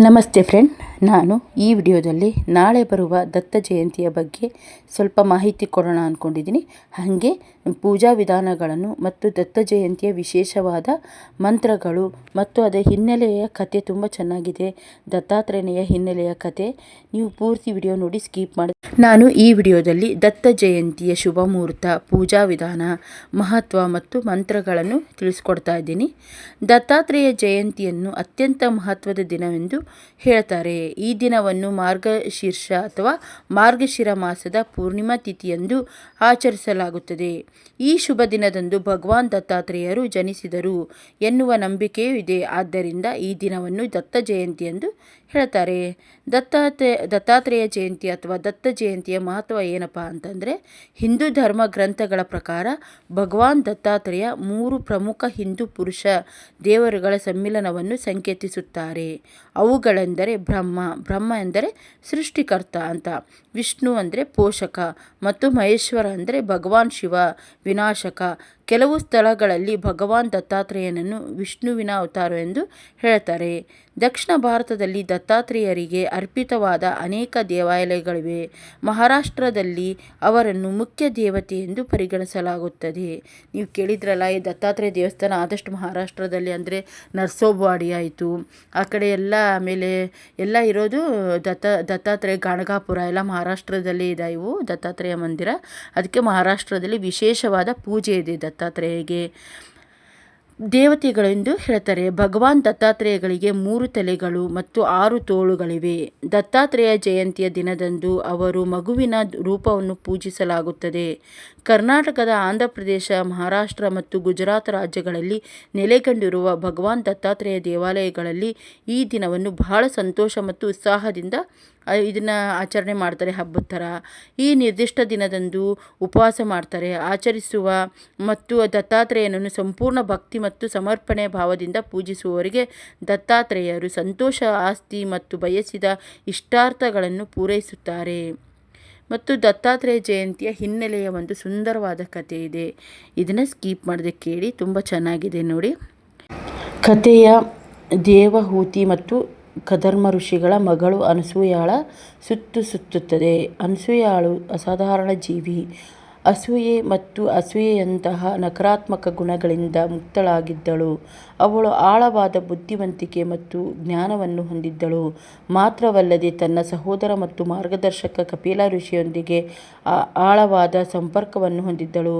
नमस्ते फ्रेंड। ನಾನು ಈ ವಿಡಿಯೋದಲ್ಲಿ ನಾಳೆ ಬರುವ ದತ್ತ ಜಯಂತಿಯ ಬಗ್ಗೆ ಸ್ವಲ್ಪ ಮಾಹಿತಿ ಕೊಡೋಣ ಅಂದ್ಕೊಂಡಿದ್ದೀನಿ ಹಾಗೆ ಪೂಜಾ ವಿಧಾನಗಳನ್ನು ಮತ್ತು ದತ್ತ ಜಯಂತಿಯ ವಿಶೇಷವಾದ ಮಂತ್ರಗಳು ಮತ್ತು ಅದರ ಹಿನ್ನೆಲೆಯ ಕತೆ ತುಂಬ ಚೆನ್ನಾಗಿದೆ. ದತ್ತಾತ್ರೇಯನ ಹಿನ್ನೆಲೆಯ ಕತೆ. ನೀವು ಪೂರ್ತಿ ವಿಡಿಯೋ ನೋಡಿ ಸ್ಕಿಪ್ ಮಾಡಿ. ನಾನು ಈ ವಿಡಿಯೋದಲ್ಲಿ ದತ್ತ ಜಯಂತಿಯ ಶುಭ ಮುಹೂರ್ತ, ಪೂಜಾ ವಿಧಾನ, ಮಹತ್ವ ಮತ್ತು ಮಂತ್ರಗಳನ್ನು ತಿಳಿಸ್ಕೊಡ್ತಾ ಇದ್ದೀನಿ. ದತ್ತಾತ್ರೇಯ ಜಯಂತಿಯನ್ನು ಅತ್ಯಂತ ಮಹತ್ವದ ದಿನವೆಂದು ಹೇಳ್ತಾರೆ. ಈ ದಿನವನ್ನು ಮಾರ್ಗಶೀರ್ಷ ಅಥವಾ ಮಾರ್ಗಶಿರ ಮಾಸದ ಪೂರ್ಣಿಮಾ ತಿಥಿಯಂದು ಆಚರಿಸಲಾಗುತ್ತದೆ. ಈ ಶುಭ ದಿನದಂದು ಭಗವಾನ್ ದತ್ತಾತ್ರೇಯರು ಜನಿಸಿದರು ಎನ್ನುವ ನಂಬಿಕೆಯೂ ಇದೆ. ಆದ್ದರಿಂದ ಈ ದಿನವನ್ನು ದತ್ತ ಜಯಂತಿ ಎಂದು ಹೇಳ್ತಾರೆ. ದತ್ತಾತ್ರೆ, ದತ್ತಾತ್ರೇಯ ಜಯಂತಿ ಅಥವಾ ದತ್ತ ಜಯಂತಿಯ ಮಹತ್ವ ಏನಪ್ಪ ಅಂತಂದರೆ, ಹಿಂದೂ ಧರ್ಮ ಗ್ರಂಥಗಳ ಪ್ರಕಾರ ಭಗವಾನ್ ದತ್ತಾತ್ರೇಯ ಮೂರು ಪ್ರಮುಖ ಹಿಂದೂ ಪುರುಷ ದೇವರುಗಳ ಸಮ್ಮಿಲನವನ್ನು ಸಂಕೇತಿಸುತ್ತಾರೆ. ಅವುಗಳೆಂದರೆ ಬ್ರಹ್ಮ ಬ್ರಹ್ಮ ಎಂದರೆ ಸೃಷ್ಟಿಕರ್ತ ಅಂತ. ವಿಷ್ಣು ಅಂದರೆ ಪೋಷಕ ಮತ್ತು ಮಹೇಶ್ವರ ಅಂದರೆ ಭಗವಾನ್ ಶಿವ ವಿನಾಶಕ. ಕೆಲವು ಸ್ಥಳಗಳಲ್ಲಿ ಭಗವಾನ್ ದತ್ತಾತ್ರೇಯನನ್ನು ವಿಷ್ಣುವಿನ ಅವತಾರ ಎಂದು ಹೇಳ್ತಾರೆ. ದಕ್ಷಿಣ ಭಾರತದಲ್ಲಿ ದತ್ತಾತ್ರೇಯರಿಗೆ ಅರ್ಪಿತವಾದ ಅನೇಕ ದೇವಾಲಯಗಳಿವೆ. ಮಹಾರಾಷ್ಟ್ರದಲ್ಲಿ ಅವರನ್ನು ಮುಖ್ಯ ದೇವತೆ ಎಂದು ಪರಿಗಣಿಸಲಾಗುತ್ತದೆ. ನೀವು ಕೇಳಿದ್ರಲ್ಲ, ಈ ದತ್ತಾತ್ರೇಯ ದೇವಸ್ಥಾನ ಆದಷ್ಟು ಮಹಾರಾಷ್ಟ್ರದಲ್ಲಿ ಅಂದರೆ ನರ್ಸೋಬಾಡಿ ಆಯಿತು. ಆ ಕಡೆ ಎಲ್ಲ ಆಮೇಲೆ ಎಲ್ಲ ಇರೋದು ದತ್ತ, ದತ್ತಾತ್ರೇಯ ಗಾಣಗಾಪುರ, ಎಲ್ಲ ಮಹಾರಾಷ್ಟ್ರದಲ್ಲಿ ಇದೆ ಇವು ದತ್ತಾತ್ರೇಯ ಮಂದಿರ. ಅದಕ್ಕೆ ಮಹಾರಾಷ್ಟ್ರದಲ್ಲಿ ವಿಶೇಷವಾದ ಪೂಜೆ ಇದೆ ದತ್ತಾತ್ರೇಯಗೆ ದೇವತೆಗಳೆಂದು ಹೇಳ್ತಾರೆ. ಭಗವಾನ್ ದತ್ತಾತ್ರೇಯಗಳಿಗೆ ಮೂರು ತಲೆಗಳು ಮತ್ತು ಆರು ತೋಳುಗಳಿವೆ. ದತ್ತಾತ್ರೇಯ ಜಯಂತಿಯ ದಿನದಂದು ಅವರು ಮಗುವಿನ ರೂಪವನ್ನು ಪೂಜಿಸಲಾಗುತ್ತದೆ. ಕರ್ನಾಟಕದ ಆಂಧ್ರಪ್ರದೇಶ ಮಹಾರಾಷ್ಟ್ರ ಮತ್ತು ಗುಜರಾತ್ ರಾಜ್ಯಗಳಲ್ಲಿ ನೆಲೆಗೊಂಡಿರುವ ಭಗವಾನ್ ದತ್ತಾತ್ರೇಯ ದೇವಾಲಯಗಳಲ್ಲಿ ಈ ದಿನವನ್ನು ಬಹಳ ಸಂತೋಷ ಮತ್ತು ಉತ್ಸಾಹದಿಂದ ಇದನ್ನು ಆಚರಣೆ ಮಾಡ್ತಾರೆ ಹಬ್ಬದ ಥರ ಈ ನಿರ್ದಿಷ್ಟ ದಿನದಂದು ಉಪವಾಸ ಮಾಡ್ತಾರೆ, ಆಚರಿಸುವ ಮತ್ತು ದತ್ತಾತ್ರೇಯನನ್ನು ಸಂಪೂರ್ಣ ಭಕ್ತಿ ಮತ್ತು ಸಮರ್ಪಣೆ ಭಾವದಿಂದ ಪೂಜಿಸುವವರಿಗೆ ದತ್ತಾತ್ರೇಯರು ಸಂತೋಷ, ಆಸ್ತಿ ಮತ್ತು ಬಯಸಿದ ಇಷ್ಟಾರ್ಥಗಳನ್ನು ಪೂರೈಸುತ್ತಾರೆ. ಮತ್ತು ದತ್ತಾತ್ರೇಯ ಜಯಂತಿಯ ಹಿನ್ನೆಲೆಯ ಒಂದು ಸುಂದರವಾದ ಕಥೆ ಇದೆ. ಇದನ್ನು ಸ್ಕೀಪ್ ಮಾಡದೆ ಕೇಳಿ, ತುಂಬ ಚೆನ್ನಾಗಿದೆ ನೋಡಿ. ಕಥೆಯ ದೇವಹೂತಿ ಮತ್ತು ಕದರ್ಮ ಋಷಿಗಳ ಮಗಳು ಅನಸೂಯಾಳ ಸುತ್ತು ಸುತ್ತುತ್ತದೆ. ಅನಸೂಯಾಳು ಅಸಾಧಾರಣ ಜೀವಿ. ಅಸೂಯೆ ಮತ್ತು ಅಸೂಯೆಯಂತಹ ನಕಾರಾತ್ಮಕ ಗುಣಗಳಿಂದ ಮುಕ್ತಳಾಗಿದ್ದಳು. ಅವಳು ಆಳವಾದ ಬುದ್ಧಿವಂತಿಕೆ ಮತ್ತು ಜ್ಞಾನವನ್ನು ಹೊಂದಿದ್ದಳು. ಮಾತ್ರವಲ್ಲದೆ ತನ್ನ ಸಹೋದರ ಮತ್ತು ಮಾರ್ಗದರ್ಶಕ ಕಪಿಲ ಋಷಿಯೊಂದಿಗೆ ಆಳವಾದ ಸಂಪರ್ಕವನ್ನು ಹೊಂದಿದ್ದಳು.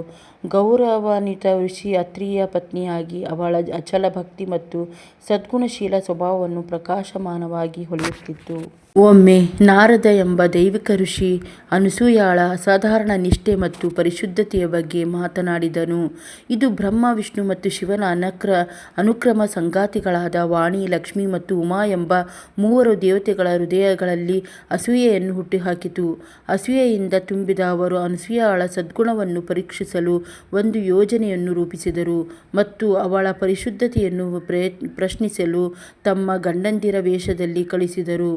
ಗೌರವಾನ್ವಿತ ಋಷಿ, ಅತ್ರಿಯ ಪತ್ನಿಯಾಗಿ ಅವಳ ಅಚಲ ಭಕ್ತಿ ಮತ್ತು ಸದ್ಗುಣಶೀಲ ಸ್ವಭಾವವನ್ನು ಪ್ರಕಾಶಮಾನವಾಗಿ ಹೊಳೆಯುತ್ತಿತ್ತು ಒಮ್ಮೆ ನಾರದ ಎಂಬ ದೈವಿಕ ಋಷಿ ಅನಸೂಯಾಳ ಅಸಾಧಾರಣ ನಿಷ್ಠೆ ಮತ್ತು ಪರಿಶುದ್ಧತೆಯ ಬಗ್ಗೆ ಮಾತನಾಡಿದನು. ಇದು ಬ್ರಹ್ಮ, ವಿಷ್ಣು ಮತ್ತು ಶಿವನ ಅನಕ್ರ ಅನುಕ್ರಮ ಸಂಗಾತಿಗಳಾದ ವಾಣಿ, ಲಕ್ಷ್ಮಿ ಮತ್ತು ಉಮಾ ಎಂಬ ಮೂವರು ದೇವತೆಗಳ ಹೃದಯಗಳಲ್ಲಿ ಅಸೂಯೆಯನ್ನು ಹುಟ್ಟುಹಾಕಿತು. ಅಸೂಯೆಯಿಂದ ತುಂಬಿದ ಅವರು ಅನಸೂಯಾಳ ಸದ್ಗುಣವನ್ನು ಪರೀಕ್ಷಿಸಲು ಒಂದು ಯೋಜನೆಯನ್ನು ರೂಪಿಸಿದರು ಮತ್ತು ಅವಳ ಪರಿಶುದ್ಧತೆಯನ್ನು ಪ್ರಶ್ನಿಸಲು ತಮ್ಮ ಗಂಡಂದಿರ ವೇಷದಲ್ಲಿ ಕಳಿಸಿದರು.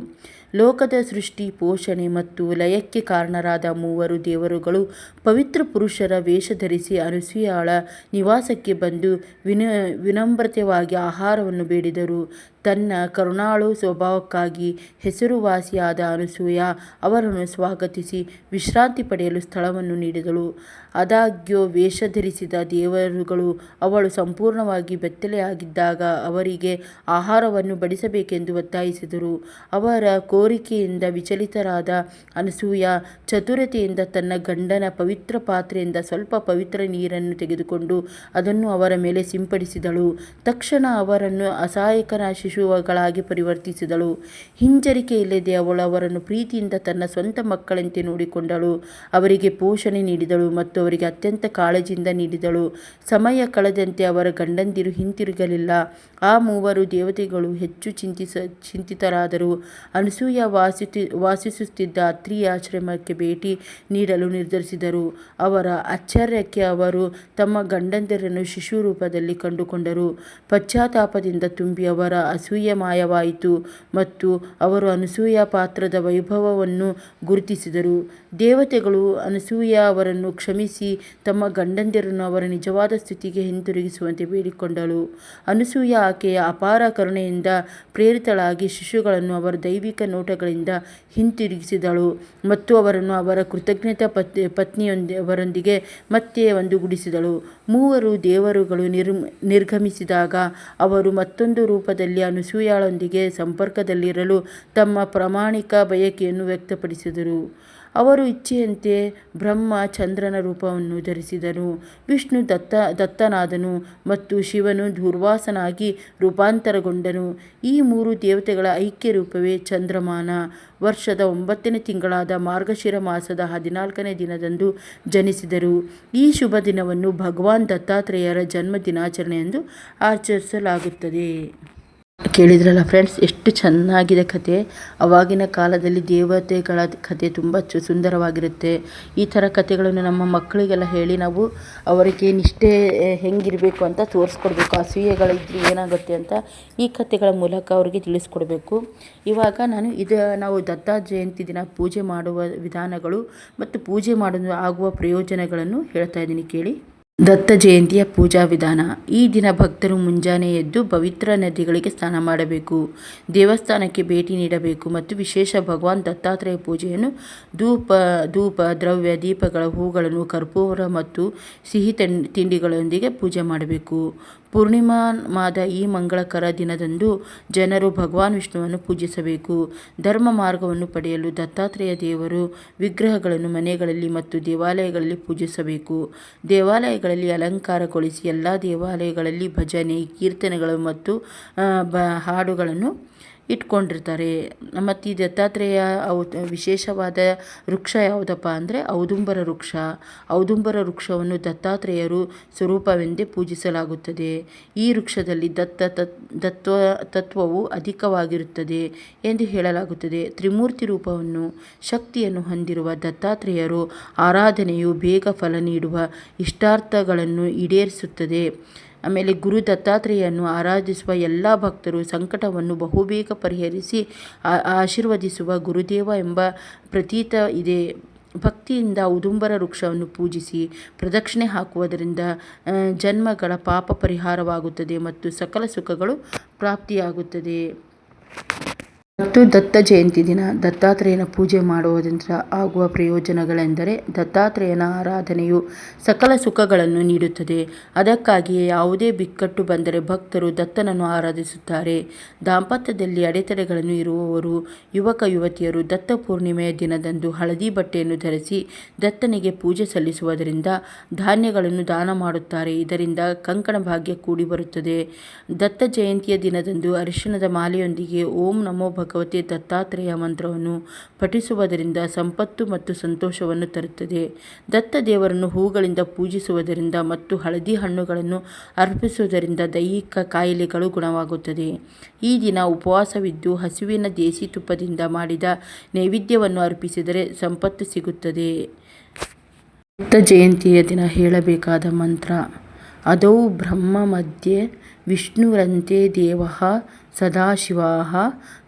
ಲೋಕದ ಸೃಷ್ಟಿ, ಪೋಷಣೆ ಮತ್ತು ಲಯಕ್ಕೆ ಕಾರಣರಾದ ಮೂವರು ದೇವರುಗಳು ಪವಿತ್ರ ಪುರುಷರ ವೇಷ ಧರಿಸಿ ಅನಸೂಯಾಳ ನಿವಾಸಕ್ಕೆ ಬಂದು ವಿನ ವಿನಮ್ರತೆಯಾಗಿ ಆಹಾರವನ್ನು ಬೇಡಿದರು ತನ್ನ ಕರುಣಾಳು ಸ್ವಭಾವಕ್ಕಾಗಿ ಹೆಸರುವಾಸಿಯಾದ ಅನಸೂಯ ಅವರನ್ನು ಸ್ವಾಗತಿಸಿ ವಿಶ್ರಾಂತಿ ಪಡೆಯಲು ಸ್ಥಳವನ್ನು ನೀಡಿದಳು. ಆದಾಗ್ಯೂ ವೇಷ ಧರಿಸಿದ ದೇವರುಗಳು ಅವಳು ಸಂಪೂರ್ಣವಾಗಿ ಬೆತ್ತಲೆಯಾಗಿದ್ದಾಗ ಅವರಿಗೆ ಆಹಾರವನ್ನು ಬಡಿಸಬೇಕೆಂದು ಒತ್ತಾಯಿಸಿದರು. ಅವರ ಕೋರಿಕೆಯಿಂದ ವಿಚಲಿತರಾದ ಅನಸೂಯ ಚತುರತೆಯಿಂದ ತನ್ನ ಗಂಡನ ಪವಿತ್ರ ಪಾತ್ರೆಯಿಂದ ಸ್ವಲ್ಪ ಪವಿತ್ರ ನೀರನ್ನು ತೆಗೆದುಕೊಂಡು ಅದನ್ನು ಅವರ ಮೇಲೆ ಸಿಂಪಡಿಸಿದಳು. ತಕ್ಷಣ ಅವರನ್ನು ಅಸಹಾಯಕನ ಶಿಶುಗಳಾಗಿ ಪರಿವರ್ತಿಸಿದಳು. ಹಿಂಜರಿಕೆ ಇಲ್ಲದೆ ಅವಳು ಅವರನ್ನು ಪ್ರೀತಿಯಿಂದ ತನ್ನ ಸ್ವಂತ ಮಕ್ಕಳಂತೆ ನೋಡಿಕೊಂಡಳು. ಅವರಿಗೆ ಪೋಷಣೆ ನೀಡಿದಳು ಮತ್ತು ಅವರಿಗೆ ಅತ್ಯಂತ ಕಾಳಜಿಯಿಂದ ನೀಡಿದಳು. ಸಮಯ ಕಳೆದಂತೆ ಅವರ ಗಂಡಂದಿರು ಹಿಂತಿರುಗಲಿಲ್ಲ. ಆ ಮೂವರು ದೇವತೆಗಳು ಹೆಚ್ಚು ಚಿಂತಿಸ, ಚಿಂತಿತರಾದರು. ಅನಸೂಯ ವಾಸಿತಿ, ವಾಸಿಸುತ್ತಿದ್ದ ಅತ್ರಿ ಆಶ್ರಮಕ್ಕೆ ಭೇಟಿ ನೀಡಲು ನಿರ್ಧರಿಸಿದರು. ಅವರ ಆಶ್ಚರ್ಯಕ್ಕೆ ಅವರು ತಮ್ಮ ಗಂಡಂದಿರನ್ನು ಶಿಶು ರೂಪದಲ್ಲಿ ಕಂಡುಕೊಂಡರು. ಪಶ್ಚಾತ್ತಾಪದಿಂದ ತುಂಬಿ ಅವರ ಅಸೂಯಮಯವಾಯಿತು ಮತ್ತು ಅವರು ಅನಸೂಯ ಪಾತ್ರದ ವೈಭವವನ್ನು ಗುರುತಿಸಿದರು. ದೇವತೆಗಳು ಅನಸೂಯ ಅವರನ್ನು ಕ್ಷಮಿಸಿ, ತಮ್ಮ ಗಂಡಂದಿರನ್ನು ಅವರ ನಿಜವಾದ ಸ್ಥಿತಿಗೆ ಹಿಂತಿರುಗಿಸುವಂತೆ ಬೇಡಿಕೊಂಡಳು. ಅನಸೂಯ ಆಕೆಯ ಅಪಾರ ಕರುಣೆಯಿಂದ ಪ್ರೇರಿತಳಾಗಿ ಶಿಶುಗಳನ್ನು ಅವರ ದೈವಿಕ ನೋಟಗಳಿಂದ ಹಿಂತಿರುಗಿಸಿದಳು ಮತ್ತು ಅವರನ್ನು ಅವರ ಕೃತಜ್ಞತಾ ಪತ್ ಪತ್ನಿಯೊಂದಿಗೆ ಮತ್ತೆ ಒಂದುಗೂಡಿಸಿದಳು. ಮೂವರು ದೇವರುಗಳು ನಿರ್ ನಿರ್ಗಮಿಸಿದಾಗ ಅವರು ಮತ್ತೊಂದು ರೂಪದಲ್ಲಿ ಅನಸೂಯಳೊಂದಿಗೆ ಸಂಪರ್ಕದಲ್ಲಿರಲು ತಮ್ಮ ಪ್ರಾಮಾಣಿಕ ಬಯಕೆಯನ್ನು ವ್ಯಕ್ತಪಡಿಸಿದರು. ಅವರು ಇಚ್ಛೆಯಂತೆ ಬ್ರಹ್ಮ ಚಂದ್ರನ ರೂಪವನ್ನು ಧರಿಸಿದನು ವಿಷ್ಣು ದತ್ತ, ದತ್ತನಾದನು ಮತ್ತು ಶಿವನು ದುರ್ವಾಸನಾಗಿ ರೂಪಾಂತರಗೊಂಡನು. ಈ ಮೂರು ದೇವತೆಗಳ ಐಕ್ಯ ರೂಪವೇ ಚಂದ್ರಮಾನ. ವರ್ಷದ ಒಂಬತ್ತನೇ ತಿಂಗಳಾದ ಮಾರ್ಗಶಿರ ಮಾಸದ ಹದಿನಾಲ್ಕನೇ ದಿನದಂದು ಜನಿಸಿದರು. ಈ ಶುಭ ದಿನವನ್ನು ಭಗವಾನ್ ದತ್ತಾತ್ರೇಯರ ಜನ್ಮ ದಿನಾಚರಣೆ ಎಂದು ಆಚರಿಸಲಾಗುತ್ತದೆ. ಕೇಳಿದ್ರಲ್ಲ ಫ್ರೆಂಡ್ಸ್, ಎಷ್ಟು ಚೆನ್ನಾಗಿದೆ ಕತೆ. ಅವಾಗಿನ ಕಾಲದಲ್ಲಿ ದೇವತೆಗಳ ಕತೆ ತುಂಬ ಚು, ಸುಂದರವಾಗಿರುತ್ತೆ. ಈ ಥರ ಕತೆಗಳನ್ನು ನಮ್ಮ ಮಕ್ಕಳಿಗೆಲ್ಲ ಹೇಳಿ ನಾವು ಅವರಿಗೆ ನಿಷ್ಠೆ ಹೆಂಗಿರಬೇಕು ಅಂತ ತೋರಿಸ್ಕೊಡ್ಬೇಕು. ಅಸೂಯೆಗಳಿದ್ರೆ ಏನಾಗುತ್ತೆ ಅಂತ ಈ ಕತೆಗಳ ಮೂಲಕ ಅವರಿಗೆ ತಿಳಿಸ್ಕೊಡ್ಬೇಕು. ಇವಾಗ ನಾನು ಇದು, ನಾವು ದತ್ತ ಜಯಂತಿ ದಿನ ಪೂಜೆ ಮಾಡುವ ವಿಧಾನಗಳು ಮತ್ತು ಪೂಜೆ ಮಾಡಲು ಆಗುವ ಪ್ರಯೋಜನಗಳನ್ನು ಹೇಳ್ತಾ ಇದ್ದೀನಿ. ಕೇಳಿ. ದತ್ತ ಜಯಂತಿಯ ಪೂಜಾ ವಿಧಾನ. ಈ ದಿನ ಭಕ್ತರು ಮುಂಜಾನೆ ಎದ್ದು ಪವಿತ್ರ ನದಿಗಳಿಗೆ ಸ್ನಾನ ಮಾಡಬೇಕು, ದೇವಸ್ಥಾನಕ್ಕೆ ಭೇಟಿ ನೀಡಬೇಕು ಮತ್ತು ವಿಶೇಷ ಭಗವಾನ್ ದತ್ತಾತ್ರೇಯ ಪೂಜೆಯನ್ನು ಧೂಪ ಧೂಪ, ದ್ರವ್ಯ, ದೀಪಗಳ ಹೂಗಳನ್ನು, ಕರ್ಪೂರ ಮತ್ತು ಸಿಹಿ ತಿಂಡಿಗಳೊಂದಿಗೆ ಪೂಜೆ ಮಾಡಬೇಕು. ಪೂರ್ಣಿಮಾ ಮಾದ ಈ ಮಂಗಳಕರ ದಿನದಂದು ಜನರು ಭಗವಾನ್ ವಿಷ್ಣುವನ್ನು ಪೂಜಿಸಬೇಕು. ಧರ್ಮ ಮಾರ್ಗವನ್ನು ಪಡೆಯಲು ದತ್ತಾತ್ರೇಯ ದೇವರು ವಿಗ್ರಹಗಳನ್ನು ಮನೆಗಳಲ್ಲಿ ಮತ್ತು ದೇವಾಲಯಗಳಲ್ಲಿ ಪೂಜಿಸಬೇಕು. ದೇವಾಲಯಗಳಲ್ಲಿ ಅಲಂಕಾರಗೊಳಿಸಿ ಎಲ್ಲ ದೇವಾಲಯಗಳಲ್ಲಿ ಭಜನೆ, ಕೀರ್ತನೆಗಳು ಮತ್ತು ಬ, ಹಾಡುಗಳನ್ನು ಇಟ್ಕೊಂಡಿರ್ತಾರೆ. ಮತ್ತು ಈ ದತ್ತಾತ್ರೇಯ ವಿಶೇಷವಾದ ವೃಕ್ಷ ಯಾವುದಪ್ಪ ಅಂದರೆ ಔದುಂಬರ ವೃಕ್ಷ. ಔದುಂಬರ ವೃಕ್ಷವನ್ನು ದತ್ತಾತ್ರೇಯರು ಸ್ವರೂಪವೆಂದೇ ಪೂಜಿಸಲಾಗುತ್ತದೆ. ಈ ವೃಕ್ಷದಲ್ಲಿ ದತ್ತ ತತ್ವ ತತ್ವವು ಅಧಿಕವಾಗಿರುತ್ತದೆ ಎಂದು ಹೇಳಲಾಗುತ್ತದೆ. ತ್ರಿಮೂರ್ತಿ ರೂಪವನ್ನು, ಶಕ್ತಿಯನ್ನು ಹೊಂದಿರುವ ದತ್ತಾತ್ರೇಯರು ಆರಾಧನೆಯು ಬೇಗ ಫಲ ನೀಡುವ ಇಷ್ಟಾರ್ಥಗಳನ್ನು ಈಡೇರಿಸುತ್ತದೆ. ಆಮೇಲೆ ಗುರು ದತ್ತಾತ್ರೇಯನ್ನು ಆರಾಧಿಸುವ ಎಲ್ಲ ಭಕ್ತರು ಸಂಕಟವನ್ನು ಬಹುಬೇಗ ಪರಿಹರಿಸಿ ಆಶೀರ್ವದಿಸುವ ಗುರುದೇವ ಎಂಬ ಪ್ರತೀತ ಇದೆ. ಭಕ್ತಿಯಿಂದ ಉದುಂಬರ ವೃಕ್ಷವನ್ನು ಪೂಜಿಸಿ ಪ್ರದಕ್ಷಿಣೆ ಹಾಕುವುದರಿಂದ ಜನ್ಮಗಳ ಪಾಪ ಪರಿಹಾರವಾಗುತ್ತದೆ ಮತ್ತು ಸಕಲ ಸುಖಗಳು ಪ್ರಾಪ್ತಿಯಾಗುತ್ತದೆ. ಮತ್ತು ದತ್ತ ಜಯಂತಿ ದಿನ. ದತ್ತಾತ್ರೇಯನ ಪೂಜೆ ಮಾಡುವುದರಿಂದ ಆಗುವ ಪ್ರಯೋಜನಗಳೆಂದರೆ ದತ್ತಾತ್ರೇಯನ ಆರಾಧನೆಯು ಸಕಲ ಸುಖಗಳನ್ನು ನೀಡುತ್ತದೆ. ಅದಕ್ಕಾಗಿಯೇ ಯಾವುದೇ ಬಿಕ್ಕಟ್ಟು ಬಂದರೆ ಭಕ್ತರು ದತ್ತನನ್ನು ಆರಾಧಿಸುತ್ತಾರೆ. ದಾಂಪತ್ಯದಲ್ಲಿ ಅಡೆತಡೆಗಳನ್ನು ಇರುವವರು, ಯುವಕ ಯುವತಿಯರು ದತ್ತ ಪೂರ್ಣಿಮೆಯ ದಿನದಂದು ಹಳದಿ ಬಟ್ಟೆಯನ್ನು ಧರಿಸಿ ದತ್ತನಿಗೆ ಪೂಜೆ ಸಲ್ಲಿಸುವುದರಿಂದ ಧಾನ್ಯಗಳನ್ನು ದಾನ ಮಾಡುತ್ತಾರೆ. ಇದರಿಂದ ಕಂಕಣ ಭಾಗ್ಯ ಕೂಡಿ ಬರುತ್ತದೆ ದತ್ತ ಜಯಂತಿಯ ದಿನದಂದು ಅರಿಶಿಣದ ಮಾಲೆಯೊಂದಿಗೆ ಓಂ ನಮೋ ಭಗವತಿ ದತ್ತಾತ್ರೇಯ ಮಂತ್ರವನ್ನು ಪಠಿಸುವುದರಿಂದ ಸಂಪತ್ತು ಮತ್ತು ಸಂತೋಷವನ್ನು ತರುತ್ತದೆ. ದತ್ತ ದೇವರನ್ನು ಹೂಗಳಿಂದ ಪೂಜಿಸುವುದರಿಂದ ಮತ್ತು ಹಳದಿ ಹಣ್ಣುಗಳನ್ನು ಅರ್ಪಿಸುವುದರಿಂದ ದೈಹಿಕ ಕಾಯಿಲೆಗಳು ಗುಣವಾಗುತ್ತದೆ. ಈ ದಿನ ಉಪವಾಸವಿದ್ದು ಹಸುವಿನ ದೇಸಿ ತುಪ್ಪದಿಂದ ಮಾಡಿದ ನೈವೇದ್ಯವನ್ನು ಅರ್ಪಿಸಿದರೆ ಸಂಪತ್ತು ಸಿಗುತ್ತದೆ. ದತ್ತ ಜಯಂತಿಯ ದಿನ ಹೇಳಬೇಕಾದ ಮಂತ್ರ, ಅದೌ ಬ್ರಹ್ಮ ಮಧ್ಯೆ ವಿಷ್ಣುರಂತೆ ದೇವಃ ಸದಾಶಿವಃ.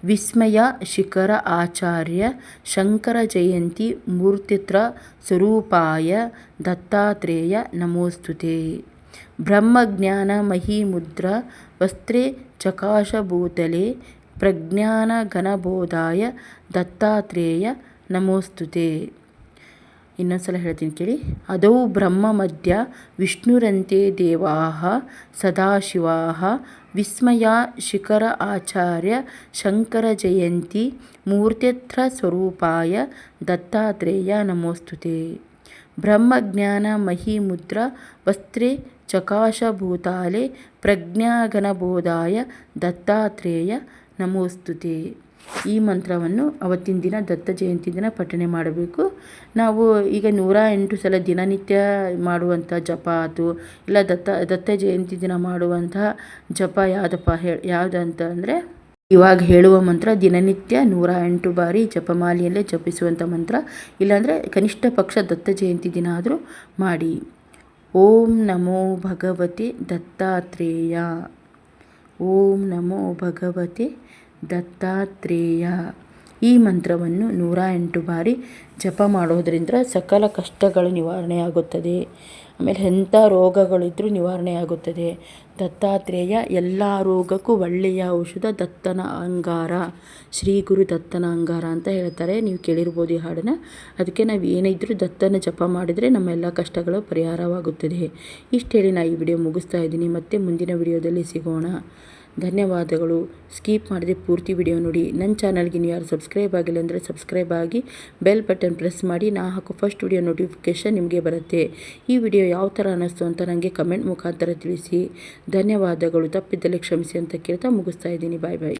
ವಿಸ್ಮಯ ಶಿಖರ ಆಚಾರ್ಯ ಶಂಕರ ಜಯಂತಿ ಮೂರ್ತಿತ್ರ ಸ್ವರೂಪಾಯ ದತ್ತಾತ್ರೇಯ ನಮೋಸ್ತುತೆ. ಬ್ರಹ್ಮಜ್ಞಾನ ಮಹಿಮುದ್ರ ವಸ್ತ್ರೇ ಚಕಾಶಭೂತಲೆ ಪ್ರಜ್ಞಾನಘನಬೋಧಾಯ ದತ್ತಾತ್ರೇಯ ನಮೋಸ್ತುತೆ. ಇನ್ನೊಂದು ಸಲ ಹೇಳ್ತೀನಿ ಕೇಳಿ. ಅದೌ ಬ್ರಹ್ಮ ಮಧ್ಯ ವಿಷ್ಣುರಂತೆ ದೇವಾಃ ಸದಾಶಿವಾಃ ವಿಸ್ಮಯ ಶಿಖರ ಆಚಾರ್ಯ ಶಂಕರ ಜಯಂತಿ ಮೂರ್ತ್ಯತ್ರ ಸ್ವರೂಪಾಯ ದತ್ತಾತ್ರೇಯ ನಮೋಸ್ತುತೆ ಬ್ರಹ್ಮಜ್ಞಾನ ಮಹಿಮುದ್ರ ವಸ್ತ್ರೇ ಚಕಾಶಭೂತಾಲೆ ಪ್ರಜ್ಞಾಘನಬೋಧಾಯ ದತ್ತಾತ್ರೇಯ ನಮೋಸ್ತುತೆ ಈ ಮಂತ್ರವನ್ನು ಅವತ್ತಿನ ದಿನ ದತ್ತ ಜಯಂತಿ ದಿನ ಪಠಣೆ ಮಾಡಬೇಕು. ನಾವು ಈಗ ನೂರ ಎಂಟು ಸಲ ದಿನನಿತ್ಯ ಮಾಡುವಂಥ ಜಪ ಆತು ಇಲ್ಲ ದತ್ತ ದತ್ತ ಜಯಂತಿ ದಿನ ಮಾಡುವಂತಹ ಜಪ ಯಾವುದಪ್ಪ ಹೇಳಿ ಯಾವುದಂತ ಅಂದರೆ ಇವಾಗ ಹೇಳುವ ಮಂತ್ರ ದಿನನಿತ್ಯ ನೂರ ಎಂಟು ಬಾರಿ ಜಪಮಾಲೆಯಲ್ಲೇ ಜಪಿಸುವಂಥ ಮಂತ್ರ. ಇಲ್ಲಾಂದರೆ ಕನಿಷ್ಠ ಪಕ್ಷ ದತ್ತ ಜಯಂತಿ ದಿನ ಆದರೂ ಮಾಡಿ. ಓಂ ನಮೋ ಭಗವತಿ ದತ್ತಾತ್ರೇಯ. ಓಂ ನಮೋ ಭಗವತೆ ದತ್ತಾತ್ರೇಯ. ಈ ಮಂತ್ರವನ್ನು ನೂರ ಎಂಟು ಬಾರಿ ಜಪ ಮಾಡೋದರಿಂದ ಸಕಲ ಕಷ್ಟಗಳು ನಿವಾರಣೆಯಾಗುತ್ತದೆ. ಆಮೇಲೆ ಎಂಥ ರೋಗಗಳಿದ್ದರೂ ನಿವಾರಣೆಯಾಗುತ್ತದೆ. ದತ್ತಾತ್ರೇಯ, ಎಲ್ಲ ರೋಗಕ್ಕೂ ಒಳ್ಳೆಯ ಔಷಧ ದತ್ತನ ಅಂಗಾರ. ಶ್ರೀ ಗುರು ದತ್ತನ ಅಂಗಾರ ಅಂತ ಹೇಳ್ತಾರೆ. ನೀವು ಕೇಳಿರ್ಬೋದು ಈ ಹಾಡನ್ನು. ಅದಕ್ಕೆ ನಾವು ಏನೇ ಇದ್ದರೂ ದತ್ತನ ಜಪ ಮಾಡಿದರೆ ನಮ್ಮ ಎಲ್ಲ ಕಷ್ಟಗಳು ಪರಿಹಾರವಾಗುತ್ತದೆ. ಇಷ್ಟು ಹೇಳಿ ನಾನು ಈ ವಿಡಿಯೋ ಮುಗಿಸ್ತಾ ಇದ್ದೀನಿ. ಮತ್ತೆ ಮುಂದಿನ ವಿಡಿಯೋದಲ್ಲಿ ಸಿಗೋಣ. ಧನ್ಯವಾದಗಳು. ಸ್ಕೀಪ್ ಮಾಡದೆ ಪೂರ್ತಿ ವಿಡಿಯೋ ನೋಡಿ. ನನ್ನ ಚಾನಲ್ಗೆ ನೀವು ಯಾರು ಸಬ್ಸ್ಕ್ರೈಬ್ ಆಗಿಲ್ಲ ಅಂದರೆ ಸಬ್ಸ್ಕ್ರೈಬ್ ಆಗಿ ಬೆಲ್ ಬಟನ್ ಪ್ರೆಸ್ ಮಾಡಿ. ನಾ ಹಾಕೋ ಫಸ್ಟ್ ವಿಡಿಯೋ ನೋಟಿಫಿಕೇಷನ್ ನಿಮಗೆ ಬರುತ್ತೆ. ಈ ವಿಡಿಯೋ ಯಾವ ಥರ ಅನ್ನಿಸ್ತು ಅಂತ ನನಗೆ ಕಮೆಂಟ್ ಮುಖಾಂತರ ತಿಳಿಸಿ. ಧನ್ಯವಾದಗಳು. ತಪ್ಪಿದ್ದಲ್ಲಿ ಕ್ಷಮಿಸಿ ಅಂತ ಕೇಳ್ತಾ ಮುಗಿಸ್ತಾ ಇದ್ದೀನಿ. ಬಾಯ್ ಬಾಯ್.